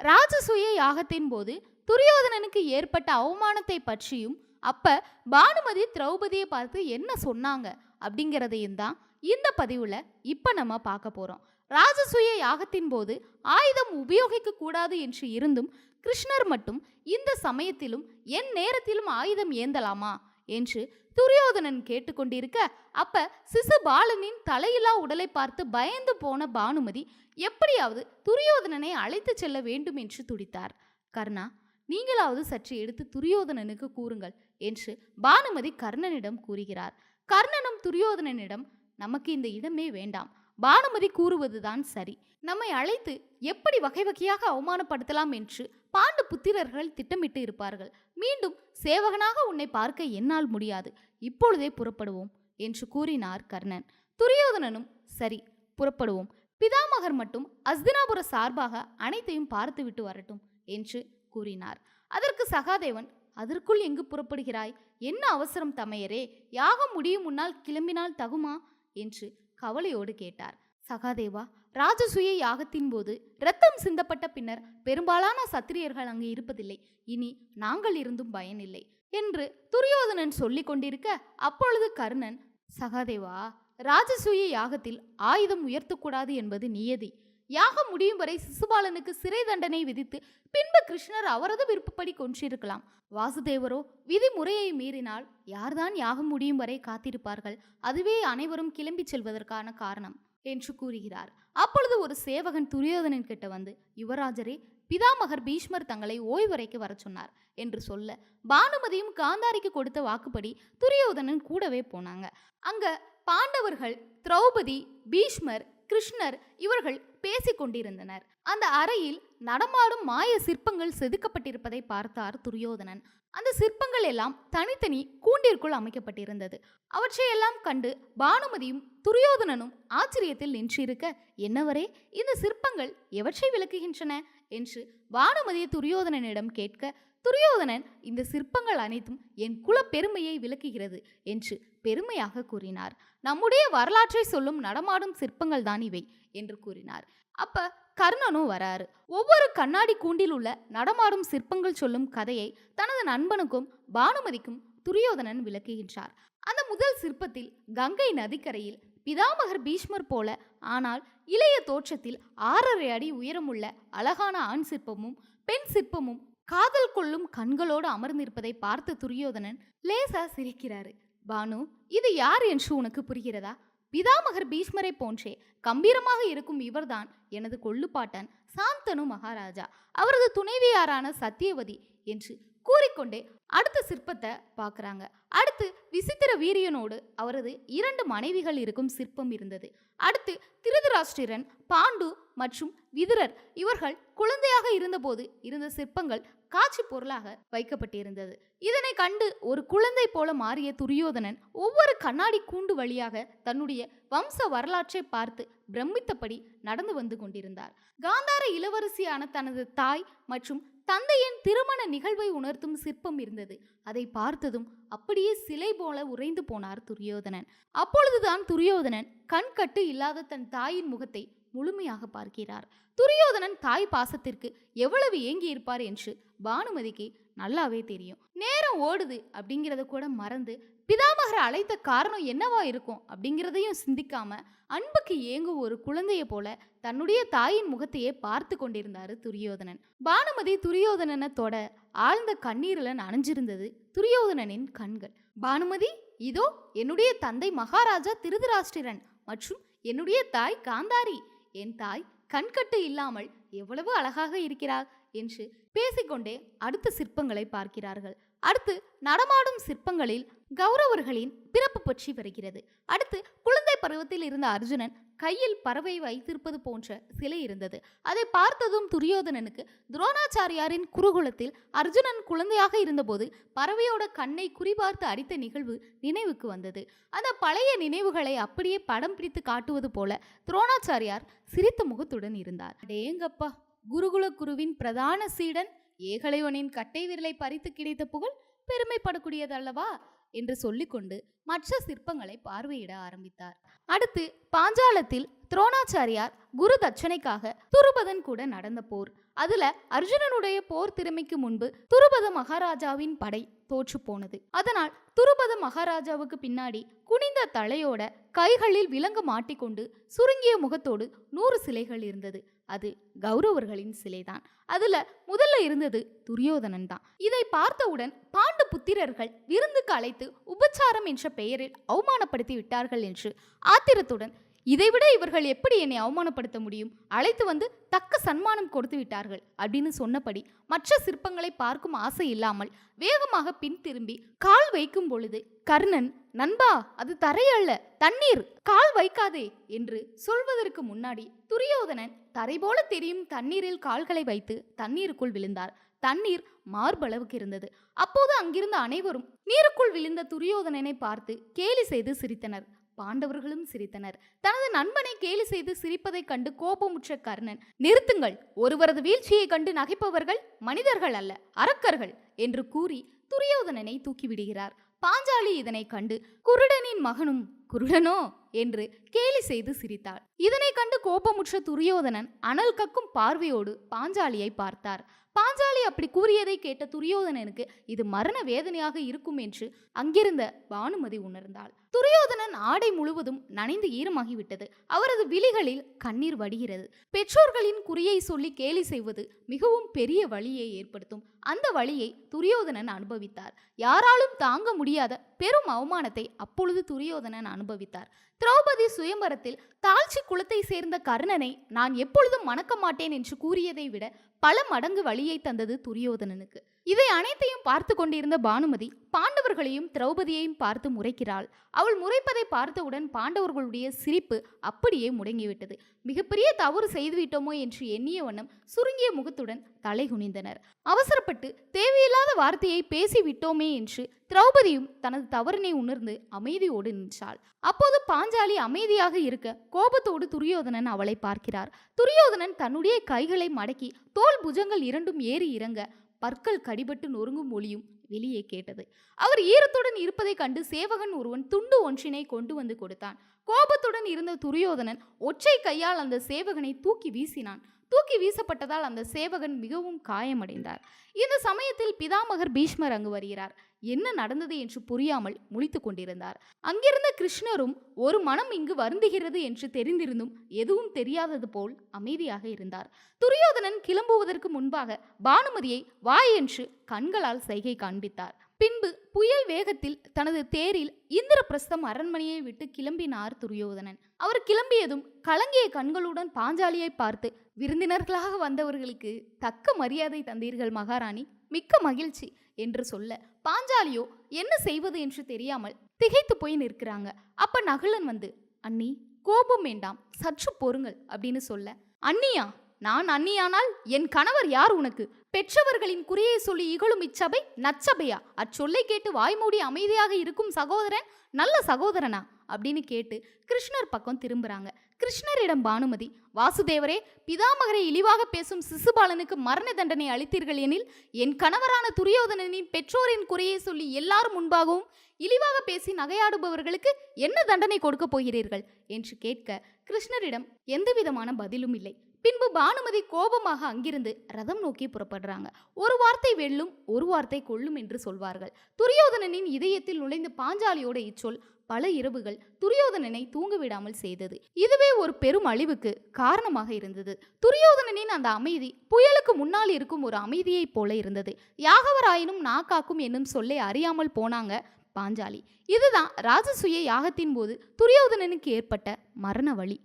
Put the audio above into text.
ராஜசூய யாகத்தின் போது துரியோதனனுக்கு ஏற்பட்ட அவமானத்தை பற்றியும் அப்ப பானுமதி திரௌபதியை பார்த்து என்ன சொன்னாங்க அப்படிங்கிறதையும் தான் இந்த பதிவுல இப்ப நம்ம பார்க்க போறோம். ராஜசூய யாகத்தின் போது ஆயுதம் உபயோகிக்க கூடாது என்று இருந்தும் கிருஷ்ணர் மட்டும் இந்த சமயத்திலும் என் நேரத்திலும் ஆயுதம் ஏந்தலாமா? என்று துரியோதனன் கேட்டுக்கொண்டிருக்க அப்ப சிசுபாலனின் தலையில்லா உடலை பார்த்து பயந்து போன பானுமதி எப்படியாவது துரியோதனனை அழைத்து செல்ல வேண்டும் என்று துடித்தார். கர்ணா நீங்களாவது சற்று எடுத்து துரியோதனனுக்கு கூறுங்கள் என்று பானுமதி கர்ணனிடம் கூறுகிறார். கர்ணனும் துரியோதனனிடம் நமக்கு இந்த இடமே வேண்டாம். பானுமதி கூறுவதுதான் சரி. நம்மை அழைத்து எப்படி வகை வகையாக அவமானப்படுத்தலாம் என்று பாண்டு புத்திரர்கள் திட்டமிட்டு இருப்பார்கள். மீண்டும் சேவகனாக உன்னை பார்க்க என்னால் முடியாது. இப்பொழுதே புறப்படுவோம் என்று கூறினார் கர்ணன். துரியோதனனும் சரி புறப்படுவோம். பிதாமகர் மட்டும் அஸ்தினாபுர சார்பாக அனைத்தையும் பார்த்துவிட்டு வரட்டும் என்று கூறினார். அதற்கு சகாதேவன் அதற்குள் எங்கு புறப்படுகிறாய்? என்ன அவசரம் தமையரே? யாகம் முடியும் முன்னால் கிளம்பினால் தகுமா? என்று கவலையோடு கேட்டார். சகாதேவா ராஜசூய யாகத்தின் போது ரத்தம் சிந்தப்பட்ட பின்னர் பெரும்பாலான சத்திரியர்கள் அங்கு இருப்பதில்லை. இனி நாங்கள் இருந்தும் பயனில்லை. என்று துரியோதனன் சொல்லிக் கொண்டிருக்க அப்பொழுது கர்ணன் சகாதேவா ராஜசூய யாகத்தில் ஆயுதம் உயர்த்தக்கூடாது என்பது நியதி. யாகம் முடியும் வரை சிசுபாலனுக்கு சிறை தண்டனை விதித்து பின்பு கிருஷ்ணர் அவரது விருப்பப்படி கொன்றிருக்கலாம். வாசுதேவரோ விதிமுறையை மீறினால் யார்தான் யாகம் முடியும் வரை காத்திருப்பார்கள்? அதுவே அனைவரும் கிளம்பிச் செல்வதற்கான காரணம். என்று கூறுகிறார். அப்பொழுது ஒரு சேவகன் துரியோதனன் கிட்ட வந்து யுவராஜரே பிதாமகர் பீஷ்மர் தங்களை ஓய்வறைக்கு வரச் சொன்னார் என்று சொல்ல பானுமதியும் காந்தாரிக்கு கொடுத்த வாக்குப்படி துரியோதனன் கூடவே போனாங்க. அங்க பாண்டவர்கள் திரௌபதி பீஷ்மர் கிருஷ்ணர் இவர்கள் பேசிக் கொண்டிருந்தனர். அந்த அறையில் நடமாடும் மாய சிற்பங்கள் செதுக்கப்பட்டிருப்பதை பார்த்தார் துரியோதனன். அந்த சிற்பங்கள் எல்லாம் தனித்தனி கூண்டிற்குள் அமைக்கப்பட்டிருந்தது. அவற்றையெல்லாம் கண்டு பானுமதியும் துரியோதனனும் ஆச்சரியத்தில் நின்றிருக்க என்னவரே இந்த சிற்பங்கள் எவற்றை விளக்குகின்றன? என்று பானுமதி துரியோதனனிடம் கேட்க துரியோதனன் இந்த சிற்பங்கள் அனைத்தும் என் குல பெருமையை விளக்குகிறது என்று பெருமையாக கூறினார். நம்முடைய வரலாற்றை சொல்லும் நடமாடும் சிற்பங்கள் தான் இவை என்று கூறினார். அப்ப கர்ணனும் வராரு. ஒவ்வொரு கண்ணாடி கூண்டில் உள்ள நடமாடும் சிற்பங்கள் சொல்லும் கதையை தனது நண்பனுக்கும் பானுமதிக்கும் துரியோதனன் விளக்குகின்றார். அந்த முதல் சிற்பத்தில் கங்கை நதிக்கரையில் பிதாமகர் பீஷ்மர் போல ஆனால் இளைய தோற்றத்தில் ஆறரை அடி உயரமுள்ள அழகான ஆண் சிற்பமும் பெண் சிற்பமும் காதல் கொள்ளும் கண்களோடு அமர்ந்திருப்பதை பார்த்த துரியோதனன் லேசா சிரிக்கிறாரு. பானு இது யார் என்று உனக்கு புரிகிறதா? பிதாமகர் பீஷ்மரை போன்றே கம்பீரமாக இருக்கும் இவர்தான் எனது கொள்ளுப்பாட்டன் சாந்தனு மகாராஜா. அவரது துணைவியாரான சத்தியவதி என்று கூறிக்கொண்டே அடுத்த சிற்பத்தை பார்க்குறாங்க. அடுத்து விசித்திர வீரியனோடு அவரது இரண்டு மனைவிகள் இருக்கும் சிற்பம் இருந்தது. அடுத்து திருதராஷ்டிரன் பாண்டு மற்றும் விதுரர் இவர்கள் குழந்தையாக இருந்தபோது இருந்த சிற்பங்கள் காட்சி பொருளாக வைக்கப்பட்டிருந்தது. இதனை கண்டு ஒரு குழந்தை போல மாறிய துரியோதனன் ஒவ்வொரு கண்ணாடி கூண்டு வழியாக தன்னுடைய வம்ச வரலாற்றை பார்த்து பிரமித்தபடி நடந்து வந்து கொண்டிருந்தார். காந்தார இளவரசியான தனது தாய் மற்றும் தந்தையின் திருமண நிகழ்வை உணர்த்தும் சிற்பம் இருந்தது. அதை பார்த்ததும் அப்படியே சிலை போல உறைந்து போனார் துரியோதனன். அப்பொழுதுதான் துரியோதனன் கண்கட்டு இல்லாத தன் தாயின் முகத்தை முழுமையாக பார்க்கிறார். துரியோதனன் தாய் பாசத்திற்கு எவ்வளவு ஏங்கி இருப்பார் என்று பானுமதிக்கு நல்லாவே தெரியும். நேரம் ஓடுது அப்படிங்கிறத கூட மறந்து பிதாமகரை அழைத்த காரணம் என்னவா இருக்கும் அப்படிங்கிறதையும் சிந்திக்காம அன்புக்கு ஏங்கும் ஒரு குழந்தைய போல தன்னுடைய தாயின் முகத்தையே பார்த்து கொண்டிருந்தாரு துரியோதனன். பானுமதி துரியோதனனை தொட ஆழ்ந்த கண்ணீரில் நனைஞ்சிருந்தது துரியோதனனின் கண்கள். பானுமதி இதோ என்னுடைய தந்தை மகாராஜா திருதராஷ்டிரன் மற்றும் என்னுடைய தாய் காந்தாரி. என் தாய் கண்கட்டு இல்லாமல் எவ்வளவு அழகாக இருக்கிறார் என்று பேசிக்கொண்டே அடுத்த சிற்பங்களை பார்க்கிறார்கள். அடுத்து நடமாடும் சிற்பங்களில் கௌரவர்களின் பிறப்பு பற்றி வருகிறது. அடுத்து குழந்தை பருவத்தில் இருந்த அர்ஜுனன் கையில் பறவை வைத்திருப்பது போன்ற சிலை இருந்தது. அதை பார்த்ததும் துரியோதனனுக்கு துரோணாச்சாரியாரின் குருகுலத்தில் அர்ஜுனன் குழந்தையாக இருந்தபோது பறவையோட கண்ணை குறிபார்த்து அடித்த நிகழ்வு நினைவுக்கு வந்தது. அந்த பழைய நினைவுகளை அப்படியே படம் பிடித்து காட்டுவது போல துரோணாச்சாரியார் சிரித்த முகத்துடன் இருந்தார். அடேங்கப்பா குருகுல குருவின் பிரதான சீடன் ஏகலைவனின் கட்டை விரலை பறித்து கிடைத்த புகழ் பெருமைப்படக்கூடியதல்லவா என்று சொல்லிக்கொண்டு மற்ற சிற்பங்களை பார்வையிட ஆரம்பித்தார். அடுத்து பாஞ்சாலத்தில் துரோணாச்சாரியார் குரு தட்சணைக்காக துருபதன் கூட நடந்த போர். அதுல அர்ஜுனனுடைய போர் திறமைக்கு முன்பு துருபத மகாராஜாவின் படை தோற்று போனது. அதனால் துருபத மகாராஜாவுக்கு பின்னாடி குனிந்த தலையோட கைகளில் விலங்கு மாட்டிக்கொண்டு சுருங்கிய முகத்தோடு நூறு சிலைகள் இருந்தது. அது கௌரவர்களின் சிலைதான். அதுல முதல்ல இருந்தது துரியோதனன் தான். இதை பார்த்தவுடன் பாண்டு புத்திரர்கள் விருந்துக்கு அழைத்து உபச்சாரம் என்ற பெயரில் அவமானப்படுத்தி விட்டார்கள் என்று ஆத்திரத்துடன் இதைவிட இவர்கள் எப்படி என்னை அவமானப்படுத்த முடியும்? அழைத்து வந்து தக்க சன்மானம் கொடுத்து விட்டார்கள் அப்படின்னு சொன்னபடி மற்ற சிற்பங்களை பார்க்கும் ஆசை இல்லாமல் வேகமாக பின் திரும்பி கால் வைக்கும் பொழுது கர்ணன் நண்பா அது தரையல்ல தண்ணீர் கால் வைக்காதே என்று சொல்வதற்கு முன்னாடி துரியோதனன் தரை போல தெரியும் தண்ணீரில் கால்களை வைத்து தண்ணீருக்குள் விழுந்தார். தண்ணீர் மார்பளவுக்கு இருந்தது. அப்போது அங்கிருந்த அனைவரும் நீருக்குள் விழுந்த துரியோதனனை பார்த்து கேலி செய்து சிரித்தனர். பாண்டவர்களும் சிரித்தனர். தனது நண்பனை கேலி செய்து சிரிப்பதைக் கண்டு கோபமுற்ற கர்ணன் நிறுத்துங்கள் ஒருவரது வீழ்ச்சியை கண்டு நகைப்பவர்கள் மனிதர்கள் அல்ல அரக்கர்கள் என்று கூறி துரியோதனனை தூக்கிவிடுகிறார். பாஞ்சாலி இதனை கண்டு குருடனின் மகனும் குருடனோ? என்று கேலி செய்து சிரித்தாள். இதனை கண்டு கோபமுற்ற துரியோதனன் அனல் கக்கும் பார்வையோடு பாஞ்சாலியை பார்த்தார். பாஞ்சாலி அப்படி கூறியதை கேட்ட துரியோதனனுக்கு இது மரண வேதனையாக இருக்கும் என்று அங்கிருந்த பானுமதி உணர்ந்தாள். துரியோதனன் ஆடை முழுவதும் நனைந்து ஈரமாகிவிட்டது. அவரது விழிகளில் கண்ணீர் வடிகிறது. பெற்றோர்களின் குறியை சொல்லி கேலி செய்வது மிகவும் பெரிய வழியை ஏற்படுத்தும். அந்த வழியை துரியோதனன் அனுபவித்தார். யாராலும் தாங்க முடியும் முடியாத பெரும் அவமானத்தை அப்பொழுது துரியோதனன் அனுபவித்தார். திரௌபதி சுயம்பரத்தில் தாழ்ச்சி குலத்தை சேர்ந்த கர்ணனை நான் எப்பொழுதும் மணக்க மாட்டேன் என்று கூறியதை விட பல மடங்கு வழியை தந்தது துரியோதனனுக்கு. இதை அனைத்தையும் பார்த்து கொண்டிருந்த பானுமதி பாண்டவர்களையும் திரௌபதியையும் பார்த்து முறைக்கிறாள். அவள் முறைப்பதை பார்த்தவுடன் பாண்டவர்களுடைய சிரிப்பு அப்படியே முடங்கிவிட்டது. மிகப்பெரிய தவறு செய்துவிட்டோமோ என்று எண்ணிய வண்ணம் சுருங்கிய முகத்துடன் தலை குனிந்தனர். அவசரப்பட்டு தேவையில்லாத வார்த்தையை பேசிவிட்டோமே என்று திரௌபதியும் தனது தவறினை உணர்ந்து அமைதியோடு நின்றாள். அப்போது பாஞ்சாலி அமைதியாக இருக்க கோபத்தோடு துரியோதனன் அவளை பார்க்கிறார். துரியோதனன் தன்னுடைய கைகளை மடக்கி தோல் புஜங்கள் இரண்டும் ஏறி இறங்க பற்கள் கடிபட்டு நொறுங்கும் ஒளியும் வெளியே கேட்டது. அவர் ஈரத்துடன் இருப்பதைக் கண்டு சேவகன் ஒருவன் துண்டு ஒன்றினை கொண்டு வந்து கொடுத்தான். கோபத்துடன் இருந்த துரியோதனன் ஒற்றை கையால் அந்த சேவகனை தூக்கி வீசினான். தூக்கி வீசப்பட்டதால் அந்த சேவகன் மிகவும் காயமடைந்தார். இந்த சமயத்தில் பிதாமகர் பீஷ்மர் அங்கு வருகிறார். என்ன நடந்தது என்று புரியாமல் முழித்து கொண்டிருந்தார். அங்கிருந்த கிருஷ்ணரும் ஒரு மனம் இங்கு வருந்துகிறது என்று தெரிந்திருந்தும் எதுவும் தெரியாதது போல் அமைதியாக இருந்தார். துரியோதனன் கிளம்புவதற்கு முன்பாக பானுமதியை வா என்று கண்களால் சைகை காண்பித்தார். பின்பு புயல் வேகத்தில் தனது தேரில் இந்திரபிரஸ்தம் அரண்மனையை விட்டு கிளம்பினார் துரியோதனன். அவர் கிளம்பியதும் கலங்கிய கண்களுடன் பாஞ்சாலியை பார்த்து விருந்தினர்களாக வந்தவர்களுக்கு தக்க மரியாதை தந்தீர்கள் மகாராணி மிக்க மகிழ்ச்சி என்று சொல்ல பாஞ்சாலியோ என்ன செய்வது என்று தெரியாமல் திகைத்து போய் நிற்கிறாங்க. அப்ப நகுலன் வந்து அண்ணி கோபம் வேண்டாம். சற்று பொறுங்கள் அப்படின்னு சொல்ல அண்ணியா நான் அண்ணியானால் என் கணவர் யார் உனக்கு? பெற்றவர்களின் குறியை சொல்லி இகழும் இச்சபை நச்சபையா அச்சொல்லை கேட்டு வாய்மூடி அமைதியாக இருக்கும் சகோதரன் நல்ல சகோதரனா? அப்படின்னு கேட்டு கிருஷ்ணர் பக்கம் திரும்புகிறாங்க கிருஷ்ணரிடம் பானுமதி வாசுதேவரே பிதாமகரை இழிவாக பேசும் சிசுபாலனுக்கு மரண தண்டனை அளித்தீர்கள் எனில் என் கணவரான துரியோதனனின் பெற்றோரின் குறையை சொல்லி எல்லாரும் முன்பாகவும் இழிவாக பேசி நகையாடுபவர்களுக்கு என்ன தண்டனை கொடுக்க போகிறீர்கள்? என்று கேட்க கிருஷ்ணரிடம் எந்தவிதமான பதிலும் இல்லை. பின்பு பானுமதி கோபமாக அங்கிருந்து ரதம் நோக்கி புறப்படுறாங்க. ஒரு வார்த்தை வெல்லும் ஒரு வார்த்தை கொல்லும் என்று சொல்வார்கள். துரியோதனனின் இதயத்தில் நுழைந்த பாஞ்சாலியோட இச்சொல் பல இரவுகள் துரியோதனனை தூங்கவிடாமல் செய்தது. இதுவே ஒரு பெரும் அழிவுக்கு காரணமாக இருந்தது. துரியோதனனின் அந்த அமைதி புயலுக்கு முன்னால் இருக்கும் ஒரு அமைதியைப் போல இருந்தது. யாகவராயினும் நாக்காக்கும் என்னும் சொல்லை அறியாமல் போனாங்க பாஞ்சாலி. இதுதான் ராஜசூய யாகத்தின் போது துரியோதனனுக்கு ஏற்பட்ட மரண வழி.